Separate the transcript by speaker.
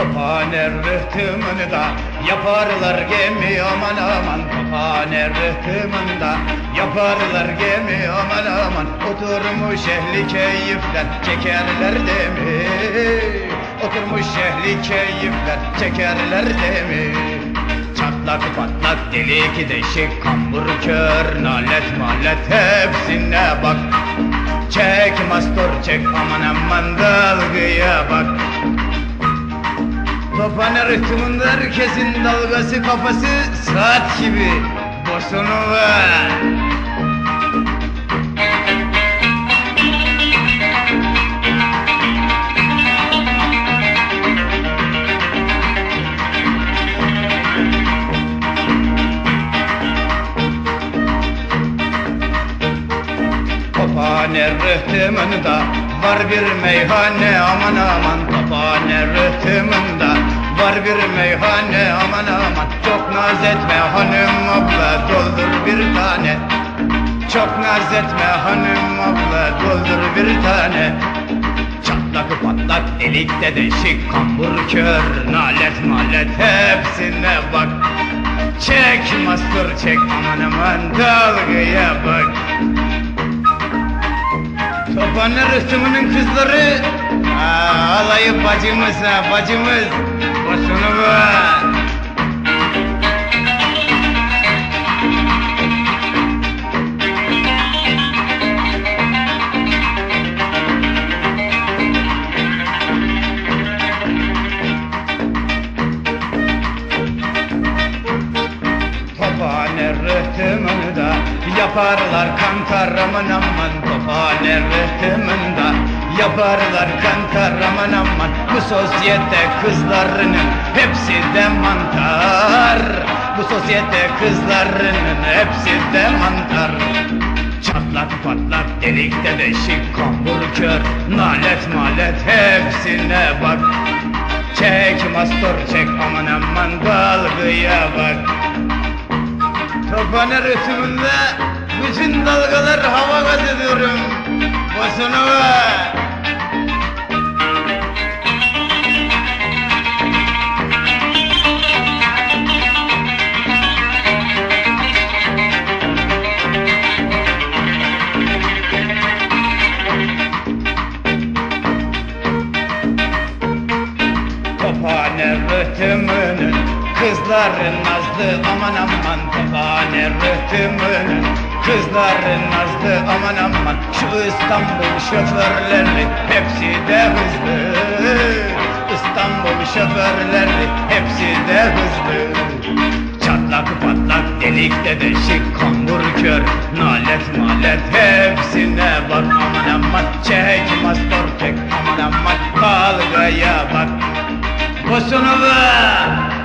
Speaker 1: Tophane rıhtımında yaparlar gemi aman aman. Tophane rıhtımında yaparlar gemi aman aman. Oturmuş ehli keyifler çekerler demi. Oturmuş ehli keyifler çekerler demi. Çatlak patlak delik deşik kambur kör nalet malet hepsine bak. Çek mastor çek aman aman dalgaya bak Tophane rıhtımında herkesin dalgası kafası saat gibi Bosonu var Tophane rıhtımında var bir meyhane aman aman Tophane rıhtımında. Var bir meyhane aman aman Çok naz etme hanım abla doldur bir tane. Çok naz etme hanım abla doldur bir tane. Çatlak patlak delikte deşik kambur kör Nalet malet hepsine bak. Çek mastur çek aman aman dalgaya bak Tophane rıhtımının kızları. Aa, Alayı bacımız ha bacımız yaparlar kantar aman aman Tophane rıhtımında yaparlar kantar aman aman Bu sosyete kızlarının hepsi de mantar. Bu sosyete kızlarının hepsi de mantar. Çatlak patlak delikte deşik kambur kör. Nalet malet hepsine bak. Çek mastor çek aman aman dalgaya bak. Tophane rıhtımında bütün dalgalar hava gaz ediyorum. Boşuna. Tophane rıhtımının Kızların nazlı aman aman Tophane rıhtımının Kızların nazlı aman aman. Şu İstanbul şoförleri hepsi de hızlı. İstanbul şoförleri hepsi de hızlı. Çatlak patlak delikte deşik kambur kör. Nalet malet hepsine bak. Aman aman Çek mastor çek aman aman Dalgaya bak. Boşuna bak